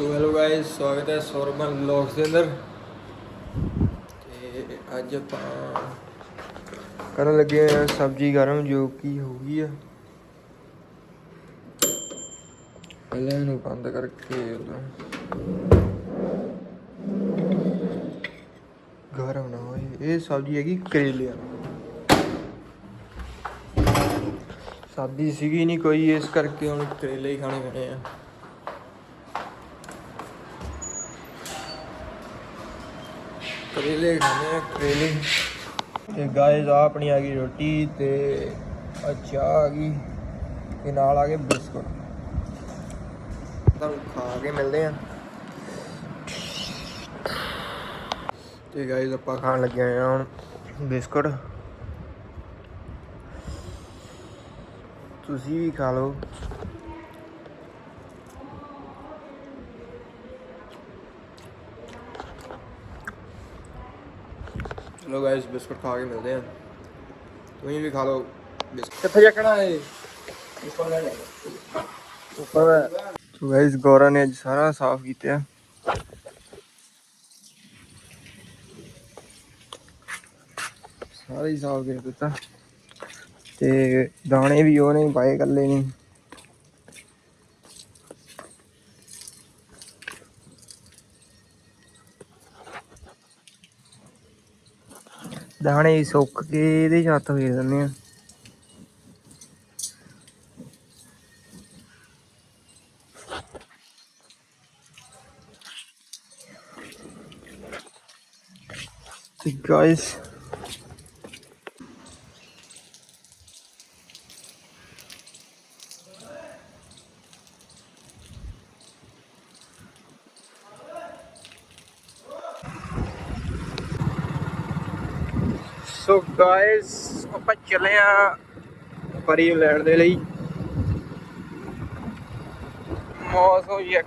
So hello guys ਸਵਾਗਤ ਹੈ ਸੌਰਮਨ vlogs ਦੇ ਅੰਦਰ ਤੇ ਅੱਜ ਆਪਾਂ ਕਰਨ ਲੱਗੇ ਆ ਸਬਜ਼ੀ ਗਰਮ ਜੋ ਕਿ ਹੋ ਗਈ ਆ ਪਹਿਲਾਂ ਇਹਨੂੰ ਬੰਦ ਕਰਕੇ ਗਰਮ ਨਾ ਹੋਏ ਇਹ ਸਬਜ਼ੀ ਹੈਗੀ ਕਰੇਲਿਆਂ ਸਬਜ਼ੀ ਸੀਗੀ ਨਹੀਂ ਕੋਈ ਇਸ ਕਰਕੇ ਹੁਣ ਕਰੇਲੇ ਹੀ ਖਾਣੇ ਪੈਣੇ ਆ ਕਰੇਲੇ ਖਾਣੇ ਆ ਕਰੇਲੇ ਤੇ ਗਾਇਸ ਆ ਆਪਣੀ ਆ ਗਈ ਰੋਟੀ ਤੇ ਅੱਛਾ, ਆ ਗਈ। ਤੇ ਨਾਲ ਆ ਗਏ ਬਿਸਕੁਟ। ਤੁਹਾਨੂੰ ਖਾ ਕੇ ਮਿਲਦੇ ਆ। ਤੇ ਗਾਇਸ ਆਪਾਂ ਖਾਣ ਲੱਗੇ ਆ ਹੁਣ ਬਿਸਕੁਟ। ਤੁਸੀਂ ਵੀ ਖਾ ਲਓ। ਚਲੋ ਗਾਇਸ ਬਿਸਕੁਟ ਖਾ ਕੇ ਮਿਲਦੇ ਆ ਤੁਸੀਂ ਵੀ ਖਾ ਲਓ ਬਿਸਕੁਟ। ਕਿੱਥੇ ਚੱਕਣਾ ਏ ਉੱਪਰ ਸੋ ਗਾਇਸ ਗੌਰਾ ਨੇ ਅੱਜ ਸਾਰਾ ਸਾਫ਼ ਕੀਤਾ। ਸਾਰਾ ਹੀ ਸਾਫ਼ ਕਰ ਦਿੱਤਾ। ਤੇ ਦਾਣੇ ਵੀ ਉਹਨੇ ਹੀ ਪਾਏ ਕੱਲੇ ਨਹੀਂ ਦਾਣੇ ਸੁੱਕ ਕੇ ਇਹਦੇ ਚ ਫੇਰ ਦਿੰਦੇ ਆ। ਤੇ ਗਾਇਸ ਸੋ ਗਾਇਸ ਆਪਾਂ ਚੱਲੇ ਆ ਪਰੀ ਲੈਣ ਦੇ ਲਈ। ਮੌਸਮ ਇੱਕ।